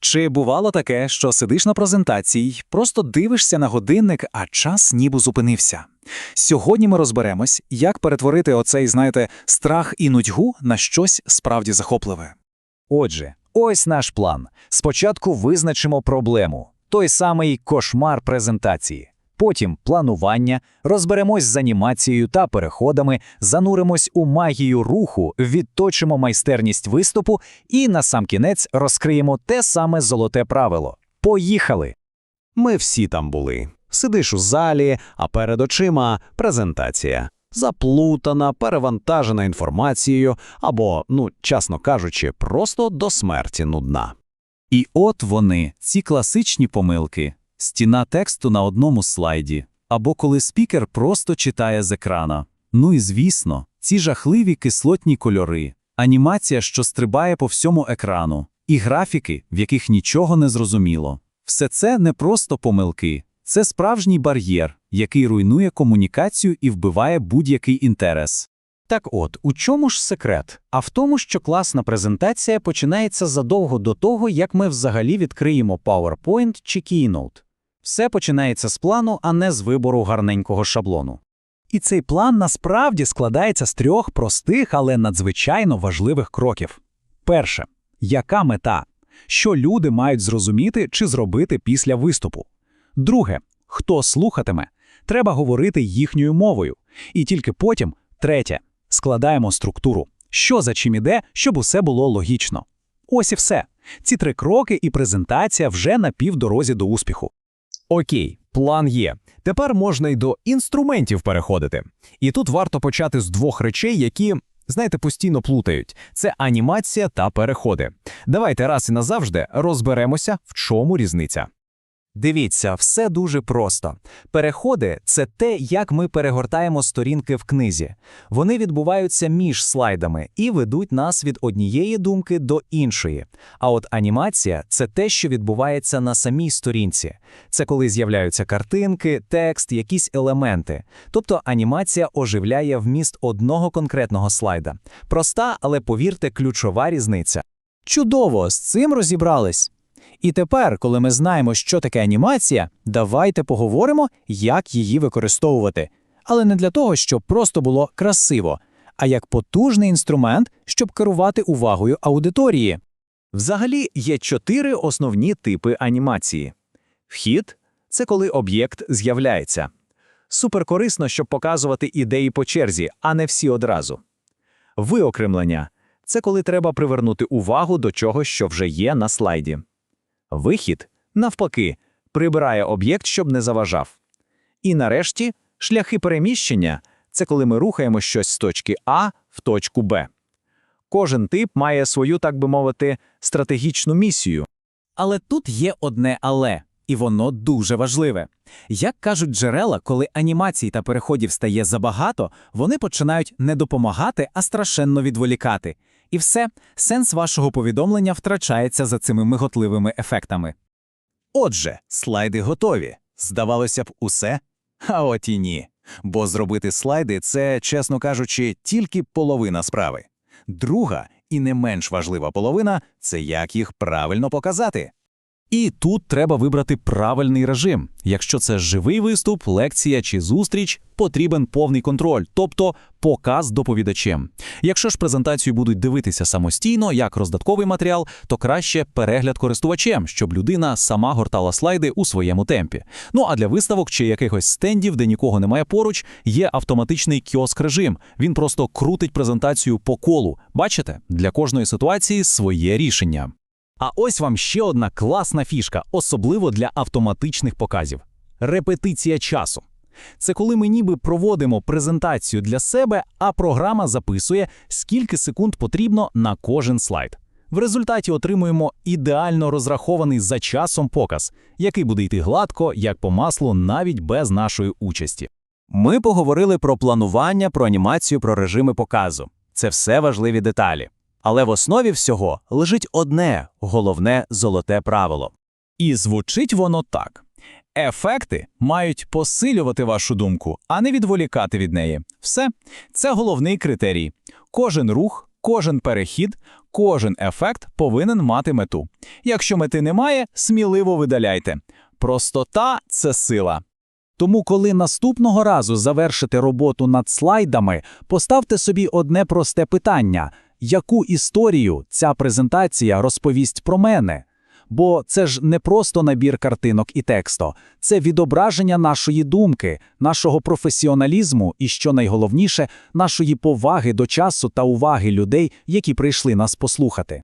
Чи бувало таке, що сидиш на презентації, просто дивишся на годинник, а час ніби зупинився? Сьогодні ми розберемось, як перетворити оцей, знаєте, страх і нудьгу на щось справді захопливе. Отже, ось наш план. Спочатку визначимо проблему, той самий кошмар презентації. Потім планування, розберемось з анімацією та переходами, зануримось у магію руху, відточимо майстерність виступу і насамкінець розкриємо те саме золоте правило. Поїхали! Ми всі там були. Сидиш у залі, а перед очима презентація. Заплутана, перевантажена інформацією або, ну, чесно кажучи, просто до смерті нудна. І от вони, ці класичні помилки, стіна тексту на одному слайді, або коли спікер просто читає з екрана. Ну і звісно, ці жахливі кислотні кольори, анімація, що стрибає по всьому екрану, і графіки, в яких нічого не зрозуміло. Все це не просто помилки, це справжній бар'єр, який руйнує комунікацію і вбиває будь-який інтерес. Так от, у чому ж секрет? А в тому, що класна презентація починається задовго до того, як ми взагалі відкриємо PowerPoint чи Keynote. Все починається з плану, а не з вибору гарненького шаблону. І цей план насправді складається з трьох простих, але надзвичайно важливих кроків. Перше, яка мета? Що люди мають зрозуміти чи зробити після виступу? Друге, хто слухатиме? Треба говорити їхньою мовою. І тільки потім, третє, складаємо структуру. Що за чим іде, щоб усе було логічно. Ось і все. Ці три кроки і презентація вже на півдорозі до успіху. Окей, план є. Тепер можна й до інструментів переходити. І тут варто почати з двох речей, які, знаєте, постійно плутають: це анімація та переходи. Давайте раз і назавжди розберемося, в чому різниця. Дивіться, все дуже просто. Переходи це те, як ми перегортаємо сторінки в книзі. Вони відбуваються між слайдами і ведуть нас від однієї думки до іншої. А от анімація це те, що відбувається на самій сторінці. Це коли з'являються картинки, текст, якісь елементи. Тобто анімація оживляє вміст одного конкретного слайда. Проста, але повірте, ключова різниця. Чудово, з цим розібрались. І тепер, коли ми знаємо, що таке анімація, давайте поговоримо, як її використовувати. Але не для того, щоб просто було красиво, а як потужний інструмент, щоб керувати увагою аудиторії. Взагалі є чотири основні типи анімації. Вхід це коли об'єкт з'являється. Суперкорисно, щоб показувати ідеї по черзі, а не всі одразу. Виокремлення це коли треба привернути увагу до чогось, що вже є на слайді. Вихід, навпаки, прибирає об'єкт, щоб не заважав. І нарешті шляхи переміщення це коли ми рухаємо щось з точки А в точку Б. Кожен тип має свою, так би мовити, стратегічну місію. Але тут є одне але, і воно дуже важливе. Як кажуть джерела, коли анімацій та переходів стає забагато, вони починають не допомагати, а страшенно відволікати. І все, сенс вашого повідомлення втрачається за цими миготливими ефектами. Отже, слайди готові. Здавалося б, усе? А от і ні. Бо зробити слайди це, чесно кажучи, тільки половина справи. Друга і не менш важлива половина це як їх правильно показати. І тут треба вибрати правильний режим. Якщо це живий виступ, лекція чи зустріч, потрібен повний контроль, тобто показ доповідачем. Якщо ж презентацію будуть дивитися самостійно, як роздатковий матеріал, то краще перегляд користувачем, щоб людина сама гортала слайди у своєму темпі. Ну а для виставок чи якихось стендів, де нікого немає поруч, є автоматичний кіоск режим. Він просто крутить презентацію по колу. Бачите, для кожної ситуації своє рішення. А ось вам ще одна класна фішка, особливо для автоматичних показів: репетиція часу. Це коли ми ніби проводимо презентацію для себе, а програма записує, скільки секунд потрібно на кожен слайд. В результаті отримуємо ідеально розрахований за часом показ, який буде йти гладко, як по маслу, навіть без нашої участі. Ми поговорили про планування, про анімацію, про режими показу. Це все важливі деталі. Але в основі всього лежить одне головне золоте правило. І звучить воно так: ефекти мають посилювати вашу думку, а не відволікати від неї. Все це головний критерій. Кожен рух, кожен перехід, кожен ефект повинен мати мету. Якщо мети немає, сміливо видаляйте. Простота це сила. Тому, коли наступного разу завершите роботу над слайдами, поставте собі одне просте питання: яку історію ця презентація розповість про мене? Бо це ж не просто набір картинок і тексту, це відображення нашої думки, нашого професіоналізму і, що найголовніше, нашої поваги до часу та уваги людей, які прийшли нас послухати.